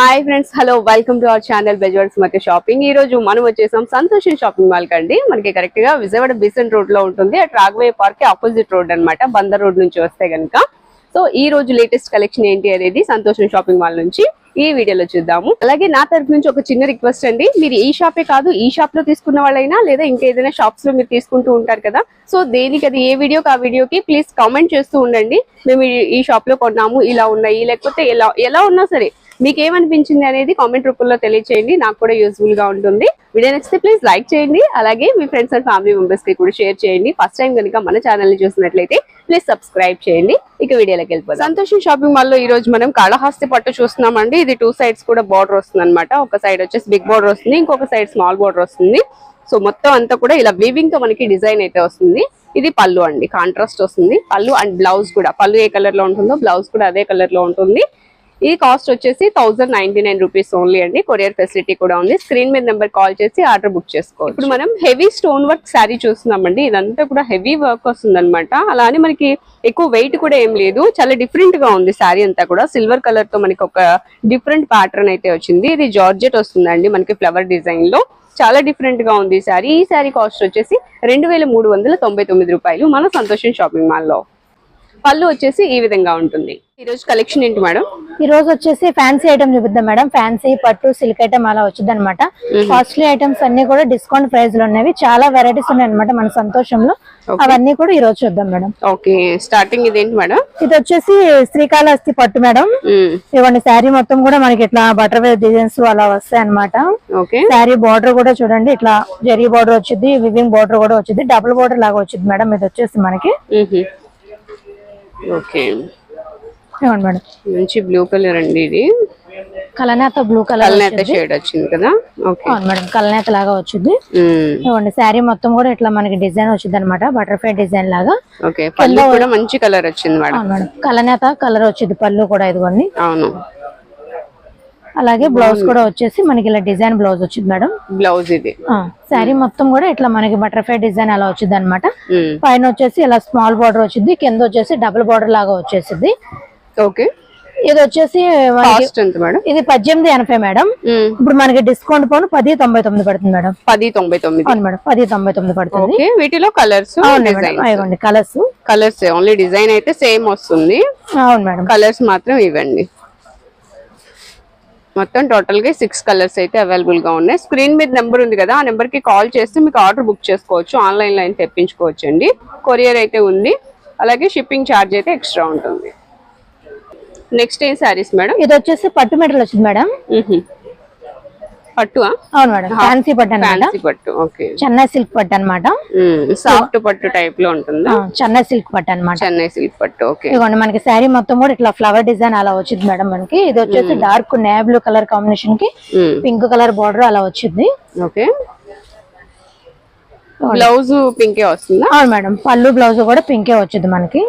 Hi friends hello welcome to our channel బెజవర్స్ మధ్య shopping ఈ రోజు మనం వచ్చేసాం సంతోషం షాపింగ్ మాల్ కండి. మనకి కరెక్ట్గా విజయవాడ బీసెంట్ రోడ్లో ఉంటుంది. అటు రాఘవే పార్క్కి ఆపోజిట్ రోడ్ అన్నమాట. బందర్ రోడ్ నుంచి వస్తే గనుక. సో ఈ రోజు లేటెస్ట్ కలెక్షన్ ఏంటి అనేది సంతోషం షాపింగ్ మాల్ నుంచి ఈ వీడియోలో చూద్దాము. అలాగే నా తరపు నుంచి ఒక చిన్న రిక్వెస్ట్ అండి. మీరు ఈ షాపే కాదు ఈ షాప్లో తీసుకున్న వాళ్ళైనా లేదా ఇంకా ఏదైనా షాప్స్లో మీరు తీసుకుంటూ ఉంటారు కదా. సో దేనికి అది ఏ వీడియోకి ఆ వీడియోకి ప్లీజ్ కామెంట్ చేస్తూ ఉండండి. మేము ఈ షాప్లో కొన్నాము ఇలా ఉన్నాయి లేకపోతే ఎలా ఎలా ఉన్నా సరే మీకు ఏమనిపించింది అనేది కామెంట్ రూపంలో తెలియచేయండి. నాకు కూడా యూస్ఫుల్గా ఉంటుంది. వీడియో నచ్చితే ప్లీజ్ లైక్ చేయండి. అలాగే మీ ఫ్రెండ్స్ అండ్ ఫ్యామిలీ మెంబర్స్కి కూడా షేర్ చేయండి. ఫస్ట్ టైం కనుక మన ఛానల్ని చూసినట్లయితే ప్లీజ్ సబ్స్క్రైబ్ చేయండి. ఇక వీడియోలోకి వెళ్ళిపోతాం సంతోషం షాపింగ్ మాల్లో ఈ రోజు మనం కాళహస్తి పట్టు చూస్తున్నామండి. ఇది టూ సైడ్స్ కూడా బార్డర్ వస్తుంది అనమాట ఒక సైడ్ వచ్చేసి బిగ్ బార్డర్ వస్తుంది. ఇంకొక సైడ్ స్మాల్ బార్డర్ వస్తుంది. సో మొత్తం అంతా కూడా ఇలా వీవింగ్తో మనకి డిజైన్ అయితే వస్తుంది. ఇది పళ్ళు అండి. కాంట్రాస్ట్ వస్తుంది. పళ్ళు అండ్ బ్లౌజ్ కూడా. పళ్ళు ఏ కలర్లో ఉంటుందో బ్లౌజ్ కూడా అదే కలర్లో ఉంటుంది. ఈ కాస్ట్ వచ్చేసి thousand ninety nine rupees only అండి. కొరియర్ ఫెసిలిటీ కూడా ఉంది. స్క్రీన్ మీద నెంబర్ కాల్ చేసి ఆర్డర్ బుక్ చేసుకోవచ్చు. ఇప్పుడు మనం హెవీ స్టోన్ వర్క్ శారీ చూస్తున్నామండి. ఇదంతా కూడా హెవీ వర్క్ వస్తుందన్నమాట. అలానే మనకి ఎక్కువ వెయిట్ కూడా ఏం లేదు. చాలా డిఫరెంట్గా ఉంది శారీ అంతా కూడా. సిల్వర్ కలర్తో మనకి ఒక డిఫరెంట్ ప్యాటర్న్ అయితే వచ్చింది. ఇది జార్జెట్ వస్తుందండి మనకి ఫ్లవర్ డిజైన్లో. చాలా డిఫరెంట్గా ఉంది ఈ శారీ. ఈ శారీ కాస్ట్ వచ్చేసి రెండు వేల మూడు వందల తొంభై తొమ్మిది రూపాయలు మన సంతోషం షాపింగ్ మాల్లో పళ్ళు వచ్చేసి ఈ విధంగా ఉంటుంది. ఈ రోజు కలెక్షన్ ఏంటి మేడం ఈ రోజు వచ్చేసి ఫ్యాన్సీ ఐటమ్ చూపిద్దాం మేడం. ఫ్యాన్సీ పట్టు సిల్క్ ఐటమ్ అలా వచ్చింది అనమాట కాస్ట్లీ ఐటమ్స్ అన్ని కూడా డిస్కౌంట్ ప్రైస్లో ఉన్నవి. చాలా వెరైటీస్ ఉన్నాయి అనమాట మన సంతోషంలో. అవన్నీ కూడా ఈ రోజు చూద్దాం మేడం. ఓకే స్టార్టింగ్ ఇదేంటి మేడం? ఇది వచ్చేసి శ్రీకాళహస్తి పట్టు మేడం. ఇవ్వండి శారీ మొత్తం కూడా మనకి ఇట్లా బటర్ వేర్ డిజైన్స్ అలా వస్తాయి అనమాట శారీ బార్డర్ కూడా చూడండి ఇట్లా జరీ బార్డర్ వచ్చింది వివింగ్ బార్డర్ కూడా వచ్చింది డబుల్ బార్డర్ లాగా వచ్చింది మేడం. ఇది వచ్చేసి మనకి. ఓకే ఇవ్వండి మేడం? మంచి బ్లూ కలర్ అండి ఇది. కలనేత బ్లూ కలర్ కలనేత షేడ్ వచ్చింది కదా? అవును మేడం కలనేత లాగా వచ్చింది. ఇవ్వండి శారీ మొత్తం కూడా ఇట్లా మనకి డిజైన్ వచ్చింది అనమాట బటర్ఫ్లై డిజైన్ లాగా. ఓకే పళ్ళు కూడా మంచి కలర్ వచ్చింది మేడం. మేడం కలనేత కలర్ వచ్చింది పళ్ళు కూడా ఇదిగోండి. అవును. అలాగే బ్లౌజ్ కూడా వచ్చేసి మనకి ఇలా డిజైన్ బ్లౌజ్ వచ్చింది మేడం. బ్లౌజ్ ఇది. శారీ మొత్తం కూడా ఇట్లా మనకి బటర్ఫ్లై డిజైన్ అలా వచ్చింది అనమాట. పైన వచ్చేసి ఇలా స్మాల్ బార్డర్ వచ్చింది కింద వచ్చేసి డబుల్ బార్డర్ లాగా వచ్చేసింది. ఓకే. ఇది వచ్చేసి ఇది పద్దెనిమిది ఎనభై మేడం. ఇప్పుడు మనకి డిస్కౌంట్ పోను పది తొంభై తొమ్మిది పడుతుంది మేడం. పది తొంభై తొమ్మిది. అవును మేడం పది తొంభై తొమ్మిది పడుతుంది. వీటిలో colours colours. Colours only design అయితే సేమ్ వస్తుంది. అవును మేడం. కలర్స్ మాత్రం ఇవ్వండి. మొత్తం టోటల్గా సిక్స్ కలర్స్ అయితే అవైలబుల్గా ఉన్నాయి. స్క్రీన్ మీద నెంబర్ ఉంది కదా ఆ నెంబర్కి కాల్ చేస్తే మీకు ఆర్డర్ బుక్ చేసుకోవచ్చు. ఆన్లైన్లో అయినా తెప్పించుకోవచ్చు అండి కొరియర్ అయితే ఉంది. అలాగే షిప్పింగ్ ఛార్జ్ అయితే ఎక్స్ట్రా ఉంటుంది. నెక్స్ట్ ఏం శారీస్ మేడం? ఇది వచ్చేసి పట్టు మెటీరియల్ వచ్చింది మేడం. పట్టు అవును మేడం ఫ్యాన్సీ పట్టు ఫ్యాన్సీ పట్టు ఓకే. చెన్నై సిల్క్ పట్టు అనమాట సాఫ్ట్ పట్టు టైప్లో ఉంటుందా చెన్నై సిల్క్ పట్టు అనమాట చెన్నై సిల్క్ పట్టు ఓకే. ఇదిగోండి మనకి శారీ మొత్తం కూడా ఇట్లా ఫ్లవర్ డిజైన్ అలా వచ్చింది మేడం మనకి. ఇది వచ్చేసి డార్క్ నేవ్ బ్లూ కలర్ కాంబినేషన్కి పింక్ కలర్ బార్డర్ అలా వచ్చింది. ఓకే. బ్లౌజ్ పింకే వస్తుందా? అవును మేడం పళ్ళు బ్లౌజ్ కూడా పింకే వచ్చింది మనకి.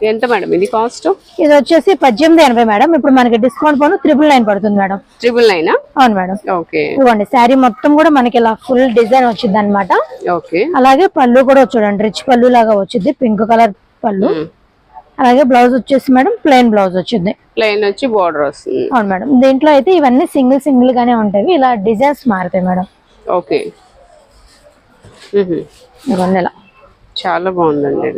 ఎంత మేడం ఇది కాస్ట్? ఇది వచ్చేసి పద్దెనిమిది ఎనభై మేడం. ఇప్పుడు మనకి డిస్కౌంట్ పోను త్రిబుల్ నైన్ పడుతుంది మేడం. ట్రిపుల్ నైనా అవును మేడం. ఓకే. ఇదిగోండి శారీ మొత్తం కూడా మనకి ఇలా ఫుల్ డిజైన్ వచ్చింది అనమాట ఓకే. అలాగే పళ్ళు కూడా చూడండి రిచ్ పళ్ళు లాగా వచ్చింది పింక్ కలర్ పళ్ళు. అలాగే బ్లౌజ్ వచ్చేసి మేడం ప్లెయిన్ బ్లౌజ్ వచ్చింది. ప్లెయిన్ వచ్చి బార్డర్ వస్తుంది. అవును మేడం. దీంట్లో అయితే ఇవన్నీ సింగిల్ సింగిల్ గానే ఉంటాయి. ఇలా డిజైన్స్ మారుతాయి మేడం. ఓకే. ఇలా. చాలా బాగుందండి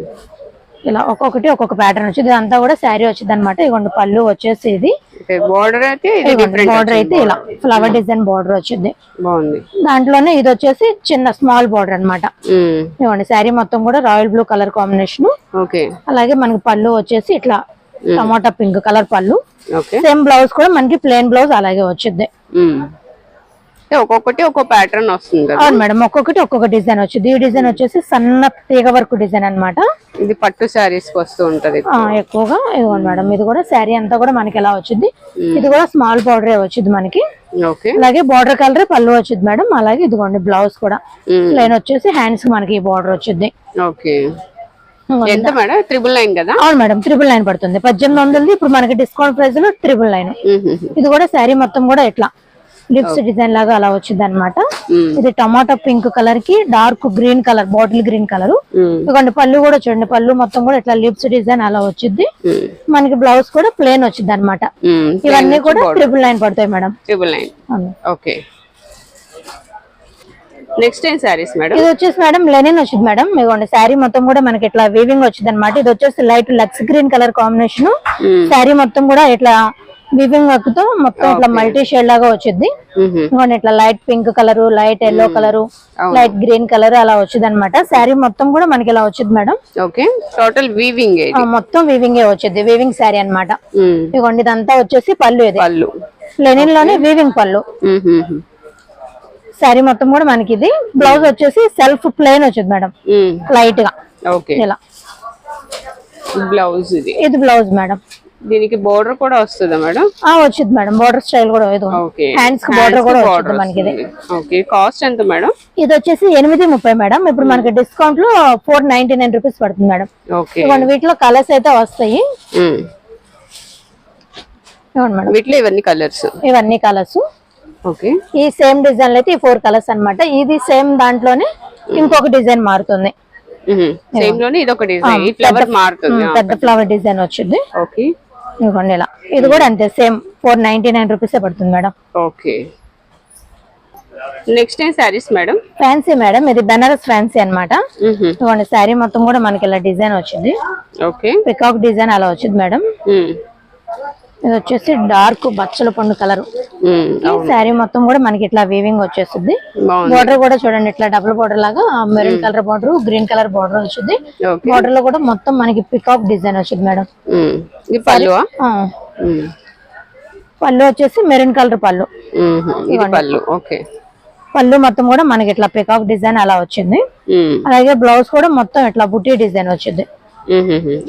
ఇలా ఒక్కొక్కటి ఒక్కొక్క ప్యాటర్న్ వచ్చింది. ఇదంతా కూడా శారీ వచ్చింది అనమాట ఇదిగోండి పళ్ళు వచ్చేసి ఇది బార్డర్ అయితే బార్డర్ అయితే ఇలా ఫ్లవర్ డిజైన్ బార్డర్ వచ్చింది. బాగుంది. దాంట్లోనే ఇది వచ్చేసి చిన్న స్మాల్ బార్డర్ అన్నమాట. మ్మ్. ఇవ్వండి శారీ మొత్తం కూడా రాయల్ బ్లూ కలర్ కాంబినేషన్ అలాగే మనకి పళ్ళు వచ్చేసి ఇట్లా టమాటా పింక్ కలర్ పళ్ళు. సేమ్ బ్లౌజ్ కూడా మనకి ప్లెయిన్ బ్లౌజ్ అలాగే వచ్చింది. ఒక్కొక్కటి ఒక్కో ప్యాటర్న్ వస్తుంది అవును మేడం ఒక్కొక్కటి ఒక్కొక్క డిజైన్ వచ్చింది. ఈ డిజైన్ వచ్చేసి సన్న తీగ వర్క్ డిజైన్ అన్నమాట. ఇది పట్టు శారీస్ వస్తూ ఉంటది ఎక్కువగా ఇదిగోండి మేడం ఇది కూడా శారీ అంతా కూడా మనకి ఎలా వచ్చింది ఇది కూడా స్మాల్ బార్డర్ వచ్చింది మనకి. అలాగే బార్డర్ కలర్ పళ్ళు వచ్చింది మేడం. అలాగే ఇదిగోండి బ్లౌజ్ కూడా. ప్లెయిన్ వచ్చేసి హ్యాండ్స్ మనకి బార్డర్ వచ్చింది ఓకే. ఎంత మేడం? ట్రిపుల్ నైన్ కదా? అవును మేడం త్రిబుల్ నైన్ పడుతుంది. పద్దెనిమిది వందలది ఇప్పుడు మనకి డిస్కౌంట్ ప్రైస్లో త్రిబుల్ నైన్. ఇది కూడా శారీ మొత్తం కూడా ఇట్లా. లిప్స్ డిజైన్ లాగా అలా వచ్చింది అనమాట ఉమ్, ఇది టమాటా పింక్ కలర్కి dark green colour bottle green colour. ఉమ్, ఇదిగోండి పళ్ళు కూడా చూడండి పళ్ళు మొత్తం కూడా ఇట్లా లిప్స్ డిజైన్ అలా వచ్చింది ఉమ్, మనకి బ్లౌజ్ కూడా ప్లేన్ వచ్చింది అనమాట. ఇవన్నీ కూడా ట్రిపుల్ నైన్ పడతాయి madam. Triple nine. Okay next ఏం శారీస్ మేడం? ఇది వచ్చేసి మేడం లెనిన్ వచ్చింది మేడం. ఇదిగోండి శారీ మొత్తం కూడా మనకి ఇట్లా వీవింగ్ వచ్చింది అనమాట ఇది వచ్చేసి లైట్ లక్స్ గ్రీన్ కలర్ కాంబినేషన్ శారీ మొత్తం కూడా ఇట్లా వీవింగ్ వర్క్తో మొత్తం ఇట్లా మల్టీ షేడ్ లాగా వచ్చింది ఇట్లా light pink colour light yellow colour. Light green colour అలా వచ్చింది అనమాట శారీ మొత్తం కూడా మనకి ఇలా వచ్చింది మేడం. ఓకే టోటల్ వీవింగ్ మొత్తం వీవింగ్ వచ్చింది వీవింగ్ శారీ అన్నమాట. ఉమ్, ఇదిగోండి ఇదంతా వచ్చేసి పళ్ళు ఇది. పళ్ళు. లెనిన్లోనే వీవింగ్ పళ్ళు. శారీ మొత్తం కూడా మనకి ఇది. బ్లౌజ్ వచ్చేసి సెల్ఫ్ ప్లెయిన్ వచ్చింది మేడం. లైట్గా. ఓకే ఇలా. బ్లౌజ్ ఇది. ఇది బ్లౌజ్ మేడం. దీనికి బోర్డర్ కూడా వస్తుందా మేడం? ఆ వచ్చింది మేడం. బోర్డర్ స్టైల్ కూడా హ్యాండ్స్కి బోర్డర్ కూడా వచ్చింది మనకి ఇది ఓకే కాస్ట్ ఎంత మేడం? ఇది వచ్చేసి ఎనిమిది ముప్పై మేడం. ఇప్పుడు మనకి డిస్కౌంట్లో ఫోర్ నైన్టీ నైన్ రూపీస్ పడుతుంది మేడం. ఇవ్వండి వీటిలో కలర్స్ అయితే వస్తాయి. మేడం. వీటిలో ఇవన్నీ కలర్స్ ఇవన్నీ కలర్స్ ఓకే ఈ సేమ్ డిజైన్ అయితే ఈ ఫోర్ కలర్స్ అన్నమాట. ఇది సేమ్ దాంట్లోనే ఇంకొక డిజైన్ మారుతుంది. సేమ్లోనే ఇది ఒక డిజైన్ ఈ ఫ్లవర్ మారుతుంది పెద్ద ఫ్లవర్ డిజైన్ వచ్చింది. ఓకే ఇవ్వండి ఇలా ఇది కూడా అంతే same four ninety nine rupees పడుతుంది మేడం. ఓకే. నెక్స్ట్ ఏం శారీస్ మేడం? ఫ్యాన్సీ మేడం ఇది బెనారస్ ఫ్యాన్సీ అన్నమాట. ఇవ్వండి శారీ మొత్తం కూడా మనకి ఇలా డిజైన్ వచ్చింది. ఓకే. పికాక్ డిజైన్ అలా వచ్చింది మేడం. ఇది వచ్చేసి డార్క్ బచ్చల పండు కలర్. ఈ శారీ మొత్తం కూడా మనకి ఇట్లా వీవింగ్ వచ్చేస్తుంది. బోర్డర్ కూడా చూడండి ఇట్లా డబుల్ బోర్డర్ లాగా maroon colour border green colour border వచ్చింది. బోర్డర్లో కూడా మొత్తం మనకి పికాక్ డిజైన్ వచ్చింది మేడం. పళ్ళు వచ్చేసి మెరూన్ కలర్ పళ్ళు. పళ్ళు ఓకే. పళ్ళు మొత్తం కూడా మనకి ఇట్లా పికాక్ డిజైన్ అలా వచ్చింది. అలాగే బ్లౌజ్ కూడా మొత్తం ఇట్లా బుట్టి డిజైన్ వచ్చింది.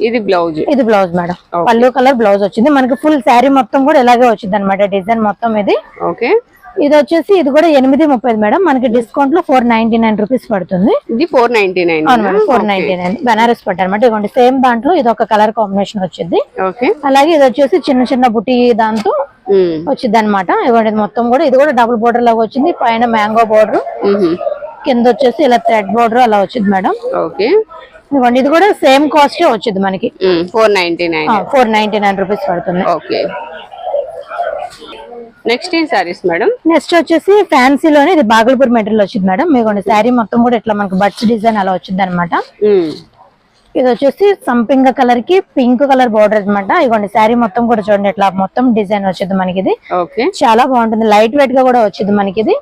ఇది బ్లౌజ్. ఇది బ్లౌజ్ మేడం. పళ్ళు కలర్ బ్లౌజ్ వచ్చింది. మనకి ఫుల్ శారీ మొత్తం కూడా ఇలాగే వచ్చింది అనమాట డిజైన్ మొత్తం ఇది. ఓకే. ఇది వచ్చేసి ఇది కూడా ఎనిమిది ముప్పై మేడం. మనకి డిస్కౌంట్లో ఫోర్ నైన్టీ నైన్ రూపీస్ పడుతుంది. ఇది four ninety nine four ninety nine Banaras పట్టు అనమాట ఇదిగోండి సేమ్ దాంట్లో ఇది ఒక కలర్ కాంబినేషన్ వచ్చింది. అలాగే ఇది వచ్చేసి చిన్న చిన్న బుట్టి దాంతో వచ్చింది అనమాట ఇవ్వండి మొత్తం కూడా ఇది కూడా డబుల్ బోర్డర్ లాగా వచ్చింది. పైన మ్యాంగో బోర్డర్ కింద వచ్చేసి ఇలా థ్రెడ్ బోర్డర్ అలా వచ్చింది మేడం. ఓకే. ఇవ్వండి ఇది కూడా సేమ్ కాస్ట్ వచ్చింది మనకి. Four ninety nine four ninety nine rupees పడుతుంది. ఓకే. నెక్స్ట్ ఏం శారీస్ మేడం? నెక్స్ట్ వచ్చేసి ఫ్యాన్సీలోనే ఇది బాగల్పూర్ మెటీరియల్ వచ్చింది మేడం. మీకు శారీ మొత్తం కూడా ఇట్లా మనకి బట్స్ డిజైన్ అలా వచ్చింది అనమాట ఇది వచ్చేసి సంపింగ కలర్కి పింక్ కలర్ బోర్డర్ అనమాట ఇగోండి శారీ మొత్తం కూడా చూడండి ఇట్లా మొత్తం డిజైన్ వచ్చింది మనకి ఇది. చాలా బాగుంటుంది లైట్ వెయిట్గా కూడా వచ్చింది మనకి ఇది.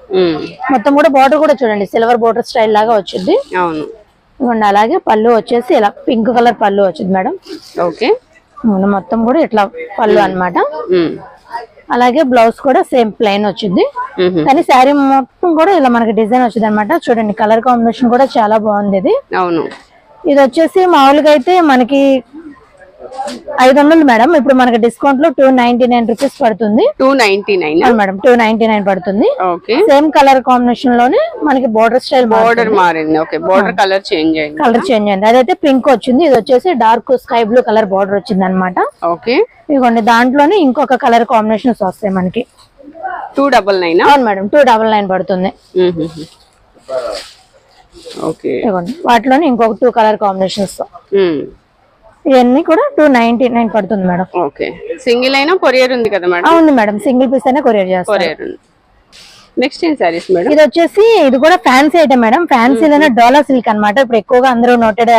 మొత్తం కూడా బార్డర్ కూడా చూడండి సిల్వర్ బోర్డర్ స్టైల్ లాగా వచ్చింది. అవును. ఇవ్వండి అలాగే పళ్ళు వచ్చేసి ఇలా పింక్ కలర్ పళ్ళు వచ్చింది మేడం. ఓకే. మొత్తం కూడా ఇట్లా పళ్ళు అన్నమాట. అలాగే బ్లౌజ్ కూడా సేమ్ ప్లెయిన్ వచ్చింది. కానీ శారీ మొత్తం కూడా ఇలా మనకి డిజైన్ వచ్చింది అనమాట చూడండి కలర్ కాంబినేషన్ కూడా చాలా బాగుంది ఇది. అవును. ఇది వచ్చేసి మామూలుగా అయితే మనకి ఐదు వందలు మేడం. ఇప్పుడు మనకి డిస్కౌంట్లో టూ నైన్టీ నైన్ రూపీస్ పడుతుంది two ninety nine madam two ninety nine పడుతుంది. ఓకే. సేమ్ కలర్ కాంబినేషన్లోనే మనకి బోర్డర్ స్టైల్ బోర్డర్ మారింది. ఓకే బోర్డర్ కలర్ చేంజ్ అయింది. కలర్ చేంజ్ అయింది. అదైతే పింక్ వచ్చింది. ఇది వచ్చేసి dark sky blue colour border వచ్చింది అనమాట ఓకే. ఇదిగోండి దాంట్లోనే ఇంకొక కలర్ కాంబినేషన్స్ వస్తాయి మనకి. టూ డబల్ నైన్ అవును మేడం టూ డబల్ నైన్ పడుతుంది. ఓకే. వాటిలోనే ఇంకొక టూ కలర్ కాంబినేషన్స్ ఇవన్నీ కూడా టూ నైన్టీ నైన్ పడుతుంది మేడం. ఓకే సింగిల్ అయినా కొరియర్ ఉంది కదా మేడం? అవును మేడం. సింగిల్ పీస్ అయినా కొరియర్ చేస్తాం కొరియర్ ఉంది. నెక్స్ట్ ఏం సారీస్ మేడం ఇది వచ్చేసి ఇది కూడా ఫ్యాన్సీ ఐటమ్ మేడం ఫ్యాన్సీలోనే డోలా సిల్క్ అన్నమాట. ఇప్పుడు ఎక్కువగా అందరూ నోటెడ్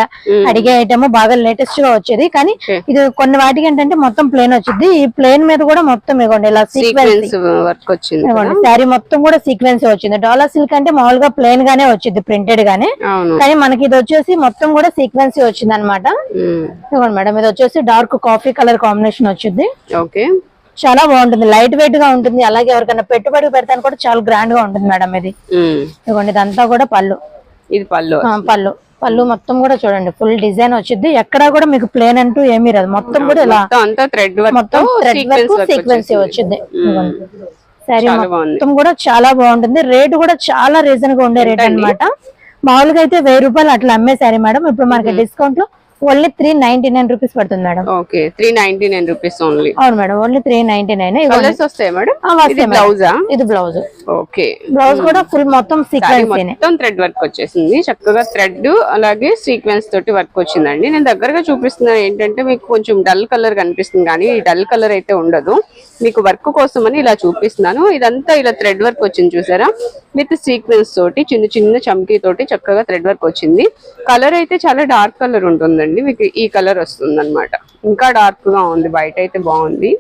అడిగే ఐటమ్ బాగా లేటెస్ట్గా వచ్చేది. కానీ. ఇది కొన్ని వాటికి ఏంటంటే మొత్తం ప్లేన్ వచ్చింది ఈ ప్లేన్ మీద కూడా మొత్తం ఇవ్వండి. ఇలా సీక్వెన్స్ వర్క్ వచ్చింది శారీ మొత్తం కూడా సీక్వెన్స్ వచ్చింది. డోలా సిల్క్ అంటే మామూలుగా ప్లేన్ గానే వచ్చింది ప్రింటెడ్ గానే. కానీ మనకి ఇది వచ్చేసి మొత్తం కూడా సీక్వెన్స్ వచ్చింది అనమాట ఉమ్, ఇవ్వండి మేడం ఇది వచ్చేసి డార్క్ కాఫీ కలర్ కాంబినేషన్ వచ్చింది ఓకే చాలా బాగుంటుంది లైట్ వెయిట్గా ఉంటుంది. అలాగే ఎవరికైనా పెట్టుబడి పెడతాను కూడా చాలా గ్రాండ్గా ఉంటుంది మేడం ఇది. ఇదిగోండి ఇదంతా కూడా పళ్ళు. ఇది పళ్ళు. పళ్ళు. పళ్ళు మొత్తం కూడా చూడండి ఫుల్ డిజైన్ వచ్చింది ఎక్కడా కూడా మీకు ప్లేన్ అంటూ ఏమీ రాదు. మొత్తం కూడా ఇలా మొత్తం థ్రెడ్ వర్క్ మొత్తం thread sequence work work sequence వచ్చింది. సరే మొత్తం కూడా చాలా బాగుంటుంది. రేట్ కూడా చాలా రీజన్గా ఉండే రేట్ అన్నమాట. మామూలుగా అయితే వెయ్యి రూపాయలు అట్లా అమ్మేసారి మేడం. ఇప్పుడు మనకి డిస్కౌంట్లో only three ninety nine rupees పడుతుంది madam. Okay three ninety nine rupees only అవును madam only three ninety nine colours వస్తాయి మేడం? ఇది బ్లౌజా ఇది బ్లౌజ్ ఓకే. బ్లౌజ్ కూడా ఫుల్ మొత్తం సీక్వెన్స్ మొత్తం థ్రెడ్ వర్క్ వచ్చేసింది. చక్కగా థ్రెడ్ అలాగే సీక్వెన్స్ తోటి వర్క్ వచ్చిందండి. నేను దగ్గరగా చూపిస్తున్నాను ఏంటంటే మీకు కొంచెం డల్ కలర్ కనిపిస్తుంది కానీ ఈ డల్ కలర్ అయితే ఉండదు. మీకు వర్క్ కోసం అని ఇలా చూపిస్తున్నాను. ఇదంతా ఇలా థ్రెడ్ వర్క్ వచ్చింది చూసారా? విత్ సీక్వెన్స్ తోటి చిన్న చిన్న చమ్కీ తోటి చక్కగా థ్రెడ్ వర్క్ వచ్చింది. కలర్ అయితే చాలా డార్క్ కలర్ ఉంటుందండి. మీకు ఈ కలర్ వస్తుంది ఇంకా డార్క్గా ఉంది బయట అయితే బాగుంది.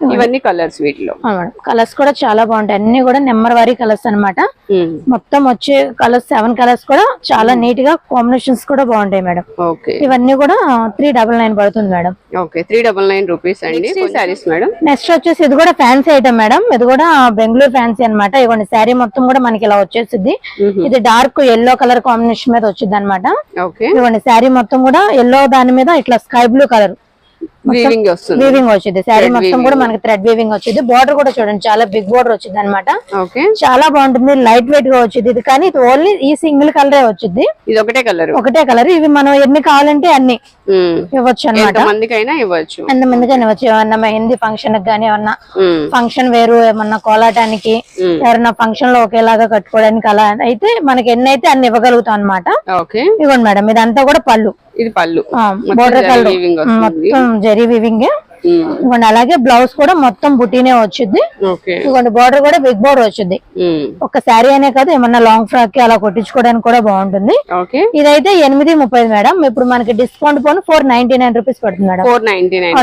ఇవన్నీ కలర్స్ వీటిలో. మేడం. కలర్స్ కూడా చాలా బాగుంటాయి. అన్ని కూడా నెంబర్ వారీ కలర్స్ అన్నమాట. ఉమ్, మొత్తం వచ్చే కలర్స్ సెవెన్ కలర్స్ కూడా చాలా నీట్గా కాంబినేషన్స్ కూడా బాగుంటాయి మేడం. ఓకే. ఇవన్నీ కూడా త్రీ డబల్ నైన్ పడుతుంది madam. Okay. Three double nine rupees అండి. శారీస్ మేడం. నెక్స్ట్ వచ్చేసి ఇది కూడా ఫ్యాన్సీ ఐటమ్ మేడం. ఇది కూడా బెంగళూరు ఫ్యాన్సీ అన్నమాట. ఇవ్వండి శారీ మొత్తం కూడా మనకి ఇలా వచ్చేసింది ఇది డార్క్ ఎల్లో కలర్ కాంబినేషన్ మీద వచ్చింది అనమాట ఓకే. ఇవ్వండి శారీ మొత్తం కూడా ఎల్లో దాని మీద ఇట్లా స్కై బ్లూ కలర్. వీవింగ్ వస్తుంది. వీవింగ్ వచ్చింది. శారీ మొత్తం కూడా మనకి థ్రెడ్ వీవింగ్ వచ్చింది. బార్డర్ కూడా చూడండి. చాలా బిగ్ బార్డర్ వచ్చింది అనమాట చాలా బాగుంటుంది. లైట్ వెయిట్గా వచ్చింది ఇది. కానీ ఇది ఓన్లీ ఈ సింగిల్ కలరే వచ్చింది. ఇది ఒకటే కలర్ ఒకటే కలర్ ఇవి మనం ఎన్ని కావాలంటే అన్ని ఇవ్వచ్చు అనమాట మందికైనా ఇవ్వచ్చు. ఎంత మందిగా ఇవ్వచ్చు. ఏమన్నా మెహందీ ఫంక్షన్ కానీ ఏమన్నా ఫంక్షన్ వేరు ఏమన్నా కోలాటానికి ఎవరన్నా ఫంక్షన్లో ఒకేలాగా కట్టుకోవడానికి అలా అయితే మనకి ఎన్ని అయితే అన్ని ఇవ్వగలుగుతాం అన్నమాట. ఓకే. ఇవ్వండి మేడం. ఇదంతా కూడా పళ్ళు. ఇది పళ్ళు. బోర్డర్ కలర్ మొత్తం జరీ వివింగ్ ఇవ్వండి అలాగే బ్లౌజ్ కూడా మొత్తం బుటీనే వచ్చింది ఇవ్వండి బోర్డర్ కూడా బిగ్ బోర్డర్ వచ్చింది ఒక శారీ అనే కాదు ఏమన్నా లాంగ్ ఫ్రాక్కి అలా కొట్టించుకోవడానికి కూడా బాగుంటుంది. ఇదైతే ఎనిమిది ముప్పై మేడం. ఇప్పుడు మనకి డిస్కౌంట్ పోను ఫోర్ నైన్టీ నైన్ రూపీస్ పడుతుంది madam. Four ninety nine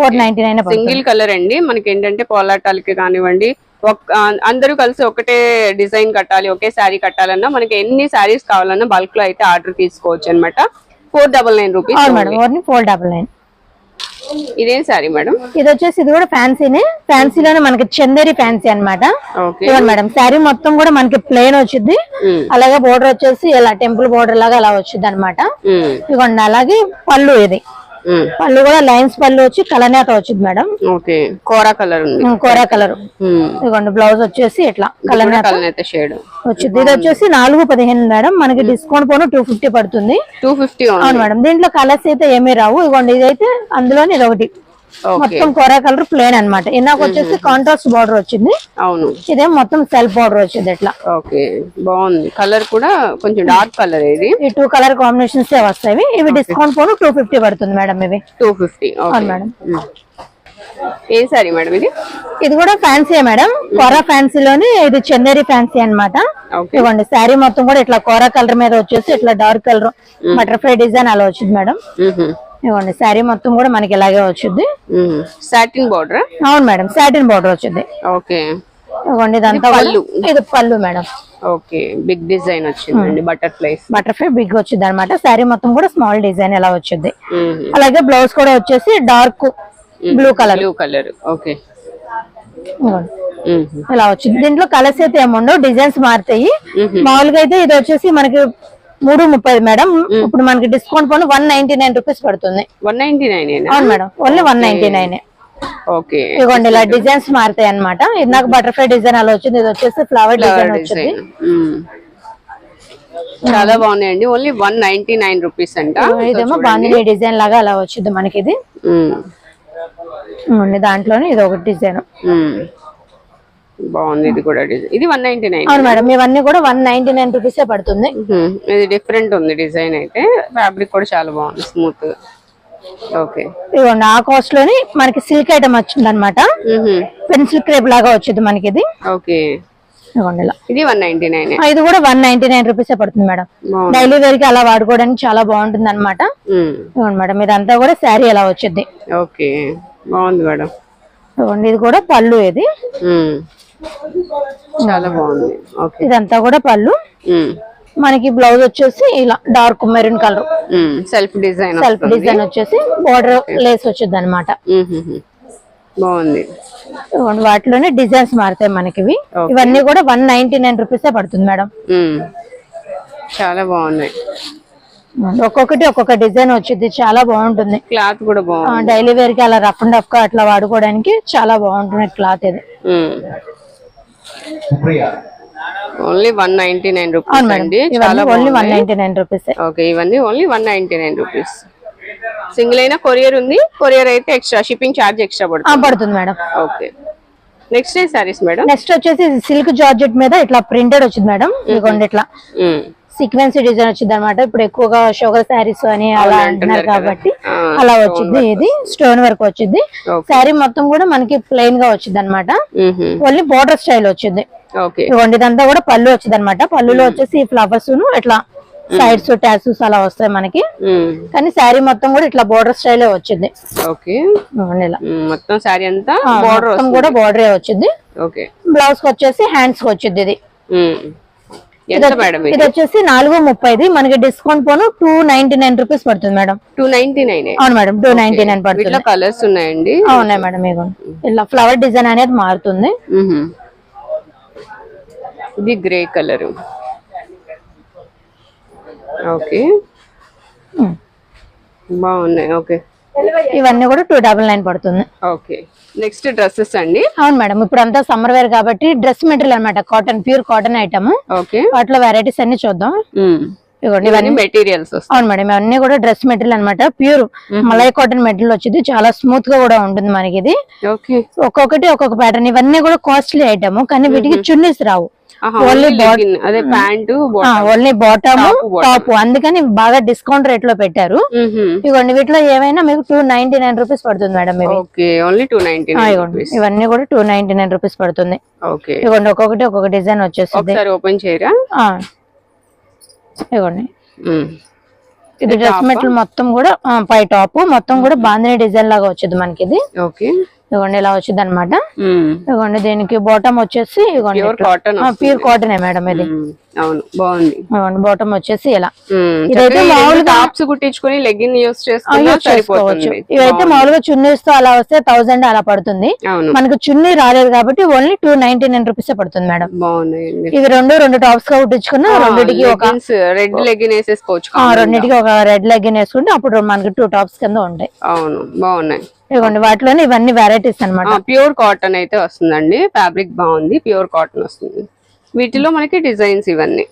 four ninety nine single colour అండి. మనకి ఏంటంటే పోలాటాలకి కానివ్వండి అందరూ కలిసి ఒకటే డిజైన్ కట్టాలి ఒకే శారీ కట్టాలన్నా మనకి ఎన్ని శారీస్ కావాలన్నా బల్క్లో అయితే ఆర్డర్ తీసుకోవచ్చు అనమాట four double nine rupees four double nine ఇదేం శారీ మేడం ఇది వచ్చేసి ఇది కూడా ఫ్యాన్సీనే ఫ్యాన్సీలోనే మనకి చందేరి ఫ్యాన్సీ ఇవ్వండి మేడం శారీ మొత్తం కూడా మనకి ప్లెయిన్ వచ్చింది ఉమ్, అలాగే బోర్డర్ వచ్చేసి ఇలా టెంపుల్ బోర్డర్ లాగా అలా వచ్చింది అనమాట ఉమ్, ఇవ్వండి అలాగే పళ్ళు ఇది. పళ్ళు కూడా లైన్స్ పళ్ళు వచ్చి కలనేత వచ్చింది మేడం. కోరా కలర్ కోరా కలర్. ఇవ్వండి బ్లౌజ్ వచ్చేసి ఇట్లా కలనేత. షేడ్. వచ్చింది. ఇది వచ్చేసి నాలుగు పదిహేను మేడం. మనకి డిస్కౌంట్ పోను టూ ఫిఫ్టీ పడుతుంది. టూ ఫిఫ్టీ అవును మేడం. దీంట్లో కలర్స్ అయితే ఏమీ రావు. ఇవ్వండి ఇదైతే అందులోని ఇది ఒకటి. మొత్తం కోరా కలర్ ప్లేన్ అన్నమాట. ఇందాక వచ్చేసి కాంట్రాస్ట్ బార్డర్ వచ్చింది. అవును. ఇదేం మొత్తం సెల్ఫ్ బార్డర్ వచ్చింది ఇట్లా ఓకే బాగుంది. కలర్ కూడా కొంచెం డార్క్ కలర్ ఇది. ఈ టూ కలర్ కాంబినేషన్స్ వస్తాయి ఇవి? డిస్కౌంట్ పోను టూ ఫిఫ్టీ పడుతుంది మేడం ఇవి. Two fifty madam. ఏ సారీ మేడం ఇది? ఇది కూడా ఫ్యాన్సీ మేడం. కోరా ఫ్యాన్సీలోని ఇది చందేరి ఫ్యాన్సీ అన్నమాట. ఓకే ఇవ్వండి శారీ మొత్తం కూడా ఇట్లా కోరా కలర్ మీద వచ్చేసి ఇట్లా డార్క్ కలర్ బటర్ఫ్లై డిజైన్ అలా వచ్చింది మేడం. ఇవ్వండి శారీ మొత్తం కూడా మనకి ఇలాగే వచ్చింది. సాటిన్ బార్డర్ అవును మేడం సాటిన్ బార్డర్ వచ్చింది. ఓకే. ఇవ్వండి ఇదంతా పళ్ళు. ఇది పళ్ళు మేడం. ఓకే బిగ్ డిజైన్ వచ్చిందండి బటర్ఫ్లైస్ బటర్ఫ్లై బిగ్ వచ్చింది అనమాట శారీ మొత్తం కూడా స్మాల్ డిజైన్ ఇలా వచ్చింది. అలాగే బ్లౌజ్ కూడా వచ్చేసి dark blue colour blue colour okay. ఇలా వచ్చింది. దీంట్లో కలర్స్ అయితే ఏముండవు డిజైన్స్ మారుతాయి. మామూలుగా అయితే ఇది వచ్చేసి మనకి మూడు ముప్పై మేడం. ఇప్పుడు మనకి డిస్కౌంట్ పోను వన్ నైన్టీ నైన్ రూపీస్ పడుతుంది. వన్ నైన్టీ నైన్ అవును madam. Only one ninety nine. Okay. ఇదిగోండి ఇలా డిజైన్స్ మారుతాయి అనమాట ఇందాక బటర్ఫ్లై డిజైన్ అలా వచ్చింది. ఇది వచ్చేసి ఫ్లవర్ డిజైన్ వచ్చింది. చాలా బాగున్నాయండి. Only one ninety nine rupees అంట. ఇదేమో బాందిని డిజైన్ లాగా అలా వచ్చింది మనకి ఇది. దాంట్లోనే ఇది ఒక డిజైన్. బాగుంది. ఇది కూడా ఇది వన్ నైన్టీ నైన్ అవును మేడం ఇవన్నీ కూడా వన్ నైన్టీ నైన్ రూపీసే పడుతుంది. ఇది డిఫరెంట్ ఉంది డిజైన్ అయితే. ఫ్యాబ్రిక్ కూడా చాలా బాగుంది స్మూత్ ఓకే. ఇదిగోండి ఆ కాస్ట్లోని మనకి సిల్క్ ఐటమ్ వచ్చింది అనమాట పెన్సిల్ క్రేప్ లాగా వచ్చింది మనకి ఇది ఓకే ఇది వన్ నైన్టీ నైన్ ఇది కూడా వన్ నైన్టీ నైన్ రూపీసే పడుతుంది మేడం. డైలీ వేర్కి అలా వాడుకోవడానికి చాలా బాగుంటుంది అనమాట మేడం ఇదంతా కూడా శారీ ఎలా వచ్చింది. ఓకే. బాగుంది మేడం. ఇది కూడా పళ్ళు ఇది. చాలా బాగుంది. ఇదంతా కూడా పళ్ళు. మనకి బ్లౌజ్ వచ్చేసి ఇలా dark maroon colour self design self design వచ్చేసి బోర్డర్ లేస్ వచ్చింది అనమాట బాగుంది. వాటిలోనే డిజైన్స్ మారుతాయి మనకి ఇవి ఇవన్నీ కూడా వన్ నైన్టీ నైన్ రూపీసే పడుతుంది మేడం. చాలా బాగున్నాయి. ఒక్కొక్కటి ఒక్కొక్క డిజైన్ వచ్చింది. చాలా బాగుంటుంది. క్లాత్ కూడా బాగుంది. డైలీ వేర్కి అలా రఫ్ అండ్ రఫ్గా అట్లా వాడుకోవడానికి చాలా బాగుంటుంది క్లాత్ ఇది. Only one ninety nine rupees అండి. చాలా only one ninety nine rupees okay ఇవన్నీ only one ninety nine rupees single అయినా కొరియర్ ఉంది. కొరియర్ అయితే ఎక్స్ట్రా షిప్పింగ్ ఛార్జ్ ఎక్స్ట్రా పడుతుంది. పడుతుంది మేడం. ఓకే నెక్స్ట్ ఏ సారీస్ మేడం? నెక్స్ట్ వచ్చేసి సిల్క్ జార్జెట్ మీద ఇట్లా ప్రింటెడ్ వచ్చింది మేడం. ఇదిగోండి ఇట్లా. సీక్వెన్స్ డిజైన్ వచ్చింది అనమాట ఇప్పుడు ఎక్కువగా షుగర్ శారీస్ అని అలా అంటున్నారు. కాబట్టి అలా వచ్చింది. ఇది స్టోన్ వర్క్ వచ్చింది. శారీ మొత్తం కూడా మనకి ప్లెయిన్గా వచ్చింది అనమాట ఓన్లీ బోర్డర్ స్టైల్ వచ్చింది. ఇదంతా కూడా పళ్ళు వచ్చింది అనమాట పళ్ళులో వచ్చేసి ఫ్లవర్స్ ఇట్లా సైడ్స్ టాసూస్ అలా వస్తాయి మనకి. కానీ శారీ మొత్తం కూడా ఇట్లా బోర్డర్ స్టైల్ వచ్చింది. మొత్తం అంతా మొత్తం కూడా బోర్డర్ వచ్చింది. బ్లౌజ్కి వచ్చేసి హ్యాండ్స్కి వచ్చింది ఇది. ఇది? వచ్చేసి నాలుగు ముప్పైది మనకి డిస్కౌంట్ పోను టూ నైన్టీ నైన్ రూపీస్ పడుతుంది మేడం. Two ninety nine? అవును మేడం టూ నైన్టీ నైన్ పడుతుంది. కలర్స్ ఉన్నాయండి? ఉన్నాయి మేడం ఇగో. ఇలా ఫ్లవర్ డిజైన్ అనేది మారుతుంది. ఇది గ్రే కలర్. ఓకే. బాగున్నాయి ఓకే. ఇవన్నీ కూడా టూ డబల్ నైన్ పడుతుంది. ఓకే. నెక్స్ట్ డ్రెస్సెస్ అండి. అవును మేడం ఇప్పుడు అంతా సమ్మర్ వేర్ కాబట్టి డ్రెస్ మెటీరియల్ అన్నమాట. Cotton pure cotton item. Okay. వాటిలో వెరైటీస్ అన్ని చూద్దాం. ఇదిగోండి ఇవన్నీ మెటీరియల్స్ అవును మేడం ఇవన్నీ కూడా డ్రెస్ మెటీరియల్ అన్నమాట ప్యూర్ మలై కాటన్ మెటీరియల్ వచ్చింది చాలా స్మూత్గా కూడా ఉంటుంది మనకి ఇది. ఒక్కొక్కటి ఒక్కొక్క ప్యాటర్న్ ఇవన్నీ కూడా కాస్ట్లీ ఐటమ్ కానీ వీటికి చున్నీస్ రావు. ఓన్లీ అదే ప్యాంటు ఓన్లీ బాటమ్. టాప్ అందుకని బాగా డిస్కౌంట్ రేట్లో పెట్టారు. ఇదిగోండి వీటిలో ఏమైనా మీకు టూ నైన్టీ నైన్ రూపీస్ పడుతుంది మేడం ఇవన్నీ కూడా టూ నైన్టీ నైన్ రూపీస్ పడుతుంది. ఇదిగోండి ఒక్కొక్కటి ఒక్కొక్క డిజైన్ వచ్చేస్తుంది. ఒకసారి ఓపెన్ చేయరా? మ్మ్. ఇది డ్రెస్ మెటీరియల్ మొత్తం కూడా పై టాప్ మొత్తం కూడా బాందిని డిజైన్ లాగా వచ్చింది మనకి ఇది ఓకే. ఇదిగోండి ఇలా వచ్చింది అనమాట. ఇదిగోండి దీనికి బాటమ్ వచ్చేసి pure cotton pure cotton madam ఇది. అవును బాగుంది. ఇదిగోండి బాటమ్ వచ్చేసి ఇలా. ఇదైతే మామూలుగా- టాప్స్ కుట్టించుకొని లెగ్గిన్ యూస్ చేసుకోవచ్చు. ఇవైతే మామూలుగా చున్నీస్తో అలా వస్తే థౌసండ్ అలా పడుతుంది. అవును. మనకు చున్నీ రాలేదు కాబట్టి only two ninety nine rupees పడుతుంది మేడం. ఇవి రెండు రెండు టాప్స్గా కుట్టించుకున్నా రెండింటికి ఒక రెడ్ లెగ్గిన్ వేసేసుకోవచ్చు ఆ, రెండింటికి ఒక రెడ్ లెగ్గిన్ వేసుకుంటే అప్పుడు మనకి టూ టాప్స్ కింద ఉంటాయి. అవును బాగున్నాయి. ఇదిగోండి వాటిలోనే ఇవన్నీ వెరైటీస్ అన్నమాట. ప్యూర్ కాటన్ అయితే వస్తుందండి. ఫ్యాబ్రిక్ బాగుంది ప్యూర్ కాటన్ వస్తుంది. వీటిలో మనకి డిజైన్స్ ఇవన్నీ.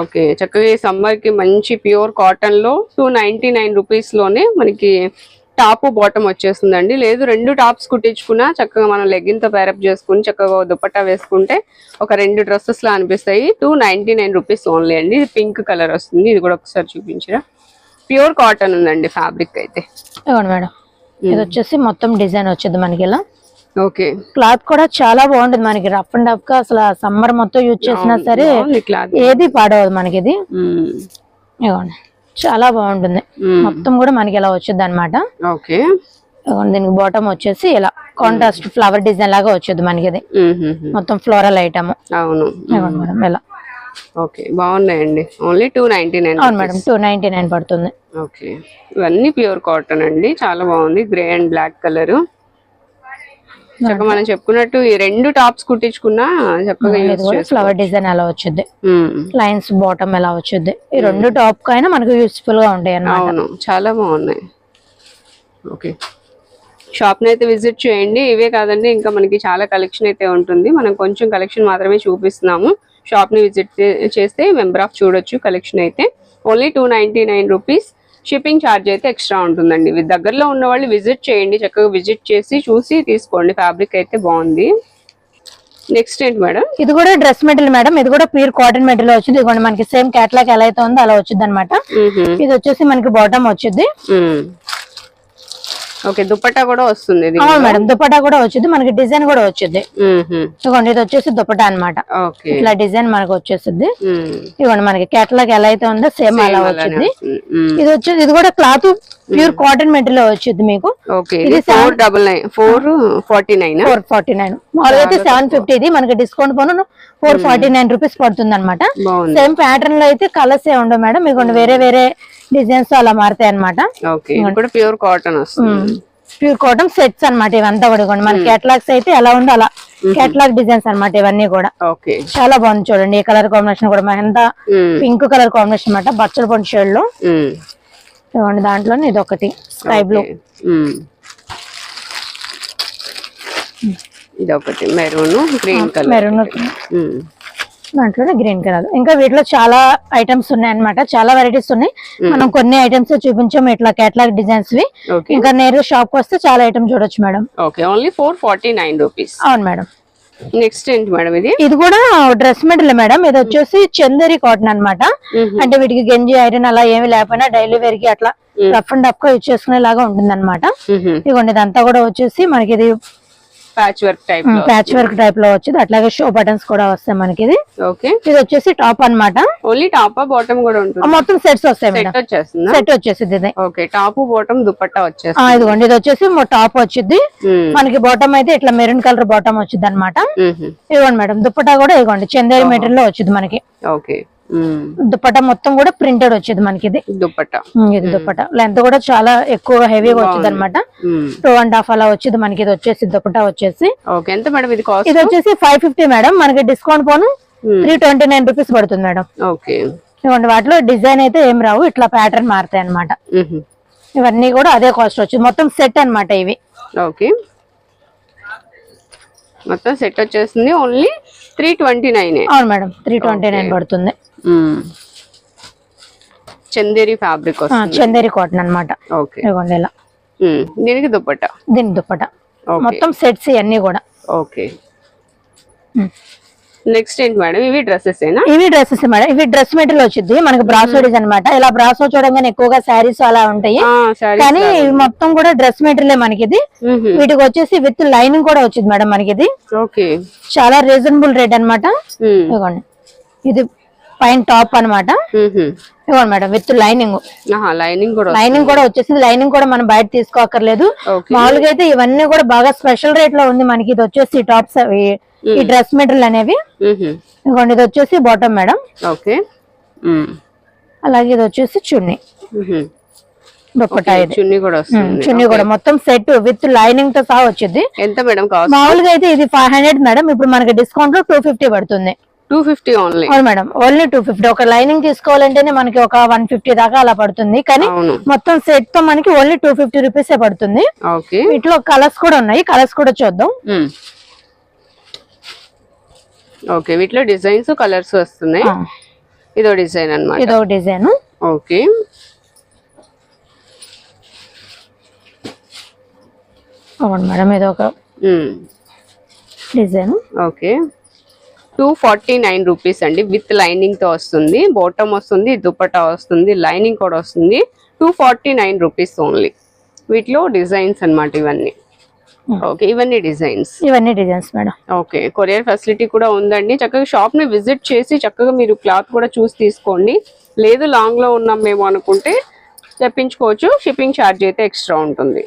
ఓకే చక్కగా ఈ సమ్మర్కి మంచి ప్యూర్ కాటన్లో టూ నైన్టీ నైన్ రూపీస్లోనే మనకి టాప్ బాటమ్ వచ్చేస్తుందండి. లేదు రెండు టాప్స్ కుట్టించుకున్నా చక్కగా మనం లెగ్గిన్తో పేరప్ చేసుకుని చక్కగా దుపట్టా వేసుకుంటే ఒక రెండు డ్రెస్సెస్ లా అనిపిస్తాయి. Two ninety nine rupees only అండి. ఇది పింక్ కలర్ వస్తుంది. ఇది కూడా ఒకసారి చూపించరా? ప్యూర్ కాటన్ ఉందండి ఫ్యాబ్రిక్ అయితే. మేడం. ఇది వచ్చేసి మొత్తం డిజైన్ వచ్చింది మనకి ఇలా. ఓకే. క్లాత్ కూడా చాలా బాగుంటుంది మనకి. రఫ్ అండ్ రఫ్గా అసలు సమ్మర్ మొత్తం యూజ్ చేసినా సరే ఏది పాడవదు మనకి ఇది. చాలా బాగుంటుంది. మొత్తం కూడా మనకి ఇలా వచ్చింది అనమాట దీనికి బాటమ్ వచ్చేసి ఇలా కాంట్రాస్ట్ ఫ్లవర్ డిజైన్ లాగా వచ్చేది మనకి ఇది. మొత్తం ఫ్లోరల్ ఐటమ్ అవును. ఇలా. ఓకే బాగున్నాయండి. ఓన్లీ టూ నైన్టీ నైన్ అవును మేడం టూ నైన్టీ నైన్ పడుతుంది. ఓకే. ఇవన్నీ ప్యూర్ కాటన్ అండి చాలా బాగుంది గ్రే అండ్ బ్లాక్ కలర్. చక్కగా మనం చెప్పుకున్నట్టు ఈ రెండు టాప్స్ కుట్టించుకున్నా చక్కగా ఫ్లవర్ డిజైన్ అలా వచ్చింది లైన్స్ బాటమ్ ఎలా వచ్చింది ఈ రెండు టాప్ కైనా మనకు యూస్ఫుల్గా ఉంటాయి అవును చాలా బాగున్నాయి. ఓకే. షాప్ని అయితే విజిట్ చేయండి. ఇవే కాదండి ఇంకా మనకి చాలా కలెక్షన్ అయితే ఉంటుంది. మనం కొంచెం కలెక్షన్ మాత్రమే చూపిస్తున్నాము. షాప్ని విజిట్ చేస్తే మెంబర్ ఆఫ్ చూడొచ్చు కలెక్షన్ అయితే. Only two ninety nine rupees shipping charge అయితే ఎక్స్ట్రా ఉంటుందండి. దగ్గరలో ఉన్న వాళ్ళు విజిట్ చేయండి. చక్కగా విజిట్ చేసి చూసి తీసుకోండి. ఫ్యాబ్రిక్ అయితే బాగుంది. నెక్స్ట్ ఏంటి మేడం? ఇది కూడా డ్రెస్ మెటీరియల్ మేడం. ఇది కూడా ప్యూర్ కాటన్ మెటీరియల్ వచ్చింది. ఇదిగోండి మనకి సేమ్ క్యాట్లాగ్ ఎలా అయితే ఉందో అలా వచ్చింది అనమాట ఇది వచ్చేసి మనకి బాటమ్ వచ్చింది. ఓకే దుపట్టా కూడా వస్తుంది అవును మేడం దుపట్టా కూడా వచ్చింది మనకి డిజైన్ కూడా వచ్చింది. ఇదిగోండి ఇది వచ్చేసి దుపట్టా అన్నమాట. ఓకే. ఇట్లా డిజైన్ మనకు వచ్చేసింది. ఇదిగోండి మనకి క్యాట్లాగ్ ఎలా అయితే ఉందో సేమ్ అలా వచ్చింది. ఇది వచ్చేసి ఇది కూడా క్లాత్ ప్యూర్ కాటన్ మెటీరియల్ వచ్చింది మీకు. ఇది four double nine four forty nine four forty nine మామూలుగా అయితే సెవెన్ ఫిఫ్టీ ఇది మనకి డిస్కౌంట్ పోను ఫోర్ ఫార్టీ నైన్ రూపీస్ పడుతుంది అనమాట సేమ్ ప్యాటర్న్లో అయితే కలర్స్ ఏ ఉండవు మేడం. మీకు వేరే వేరే డిజైన్స్ అలా మారుతాయి అనమాట ప్యూర్ కాటన్ వస్తుంది. ప్యూర్ కాటన్ సెట్స్ అన్నమాట ఇవంతా కూడా మన కేటలాగ్స్ అయితే ఎలా ఉందో అలా కేటలాగ్ డిజైన్స్ అన్నమాట ఇవన్నీ కూడా. చాలా బాగుంది చూడండి. ఈ కలర్ కాంబినేషన్ కూడా మహంతా పింక్ కలర్ కాంబినేషన్ అన్నమాట. బచ్చల పొండి షేడ్లో. ఇదిగోండి దాంట్లోనే ఇది ఒకటి స్కై బ్లూ ఇది ఒకటి మెరూన్ గ్రీన్ కలర్ మెరూన్ దాంట్లోనే గ్రీన్ కలర్. ఇంకా వీటిలో చాలా ఐటమ్స్ ఉన్నాయి అన్నమాట చాలా వెరైటీస్ ఉన్నాయి. మనం కొన్ని ఐటమ్స్ చూపించాము. ఇట్లా కేటలాగ్ డిజైన్స్ వి. ఇంకా నేరుగా షాప్కి వస్తే చాలా ఐటమ్ చూడొచ్చు madam. Okay. Only four forty nine rupees అవును మేడం. నెక్స్ట్ ఏంటి మేడం ఇది? ఇది కూడా డ్రెస్ మెటీరియల్ మేడం. ఇది వచ్చేసి చందేరి కాటన్ అన్నమాట. అంటే వీటికి గంజి ఐరన్ అలా ఏమి లేకపోయినా డైలీ వేర్కి అట్లా రఫ్ అండ్ టఫ్గా యూజ్ చేసుకునేలాగా ఉంటుంది అనమాట ఇదిగోండి ఇదంతా కూడా వచ్చేసి మనకి ఇది ప్యాచ్ వర్క్ టైప్లో ప్యాచ్ వర్క్ టైప్లో వచ్చింది. అట్లాగే షో బటన్స్ కూడా వస్తాయి మనకి ఇది ఓకే ఇది వచ్చేసి టాప్ అన్నమాట. ఓన్లీ టాప్ బాటమ్ కూడా ఉంటుంది. మొత్తం సెట్స్ వస్తాయి మేడం. సెట్ వచ్చేస్తుందా? సెట్ వచ్చేసింది ఇది. ఓకే టాప్ బాటమ్ దుపట్టా ఆ, వచ్చేస్తుంది ఇదిగోండి ఇది వచ్చేసి టాప్ వచ్చింది. మనకి బాటమ్ అయితే ఇట్లా మెరూన్ కలర్ బాటమ్ వచ్చింది అనమాట. ఇదిగోండి మేడం దుప్పటా కూడా ఇదిగోండి చందేరి మెటీరియల్లో వచ్చింది మనకి. ఓకే. దుప్పటా మొత్తం కూడా ప్రింటెడ్ వచ్చింది మనకి ఇది. దుపట్టా. ఉమ్, ఇది దుప్పటా లెంత్ కూడా చాలా ఎక్కువ హెవీగా వచ్చింది అనమాట. టూ అండ్ హాఫ్ అలా వచ్చింది మనకి ఇది వచ్చేసి దుప్పటా వచ్చేసి. ఓకే ఎంత మేడం ఇది వచ్చేసి ఫైవ్ ఫిఫ్టీ మేడం. మనకి డిస్కౌంట్ పోను. త్రీ ట్వంటీ నైన్ రూపీస్ పడుతుంది మేడం. ఓకే. ఇవ్వండి వాటిలో డిజైన్ అయితే ఏం రావు. ఇట్లా ప్యాటర్న్ మారుతాయి అనమాట. ఇవన్నీ కూడా అదే కాస్ట్ వచ్చింది మొత్తం సెట్ అన్నమాట ఇవి. ఓకే. మొత్తం సెట్ వచ్చేస్తుంది ఓన్లీ త్రీ ట్వంటీ నైన్ అవును మేడం త్రీ ట్వంటీ నైన్ పడుతుంది. చందేరి ఫ్యాబ్రిక్ చందేరి కాటన్ ఇవ్వండి ఇలా. దీనికి దుపట్టా దీని దుప్పట మొత్తం సెట్స్ ఇవన్నీ కూడా. ఓకే. నెక్స్ట్ ఏంటి మేడం? ఇవి డ్రెస్సెస్ ఏనా? ఇవి డ్రెస్సెస్ మేడం. ఇవి డ్రెస్ మెటీరియల్ వచ్చింది మనకి బ్రాసో డిజైన్ అన్నమాట. ఇలా బ్రాసో చూడంగానే ఎక్కువగా శారీస్ అలా ఉంటాయి. కానీ మొత్తం కూడా డ్రెస్ మెటీరియల్ మనకి ఇది వీటికి వచ్చేసి విత్ లైనింగ్ కూడా వచ్చింది మేడం మనకి ఇది చాలా రీజనబుల్ రేట్ ఇవ్వండి ఇది పైన టాప్ అన్నమాట. ఇవ్వండి మేడం విత్ లైనింగ్. లైనింగ్ కూడా లైనింగ్ కూడా వచ్చేసింది. లైనింగ్ కూడా మనం బయట తీసుకోకర్లేదు. మామూలుగా అయితే ఇవన్నీ కూడా బాగా స్పెషల్ రేట్లో ఉంది మనకి. ఇది వచ్చేసి టాప్స్ ఈ డ్రెస్ మెటీరియల్ అనేవి. ఇదిగోండి ఇది వచ్చేసి బాటమ్ మేడం. ఓకే. అలాగే ఇది వచ్చేసి చున్నీ. చున్నీ కూడా వస్తుంది. చున్నీ కూడా. మొత్తం సెట్ విత్ లైనింగ్తో సహా వచ్చింది. ఎంత మేడం కాస్ట్? మామూలుగా అయితే ఇది ఫైవ్ హండ్రెడ్ మేడం. ఇప్పుడు మనకి డిస్కౌంట్లో టూ ఫిఫ్టీ పడుతుంది. టూ ఫిఫ్టీ ఓన్లీ అవును మేడం ఓన్లీ టూ ఫిఫ్టీ. ఒక లైనింగ్ తీసుకోవాలంటేనే మనకి ఒక వన్ ఫిఫ్టీ దాకా అలా పడుతుంది. కానీ మొత్తం సెట్తో మనకి ఓన్లీ టూ ఫిఫ్టీ రూపీస్ పడుతుంది. ఓకే. వీటిలో కలర్స్ కూడా ఉన్నాయి. కలర్స్ కూడా చూద్దాం. ఓకే వీటిలో డిజైన్స్ కలర్స్ వస్తున్నాయి. ఇదో డిజైన్ అన్నమాట. ఇది డిజైన్. ఓకే. అవును మేడం ఇది ఒక design. Okay. Two forty nine rupees అండి. విత్ లైనింగ్తో వస్తుంది. బాటమ్ వస్తుంది దుపట్టా వస్తుంది లైనింగ్ కూడా వస్తుంది. Two forty nine rupees only. వీటిలో డిజైన్స్ అన్నమాట ఇవన్నీ. ఓకే ఇవన్నీ డిజైన్స్. ఇవన్నీ designs madam. Okay courier facility కూడా ఉందండి. చక్కగా షాప్ని విజిట్ చేసి చక్కగా మీరు క్లాత్ కూడా చూసి తీసుకోండి. లేదు లాంగ్లో ఉన్నాం మేము అనుకుంటే తెప్పించుకోవచ్చు. షిప్పింగ్ ఛార్జ్ అయితే ఎక్స్ట్రా ఉంటుంది.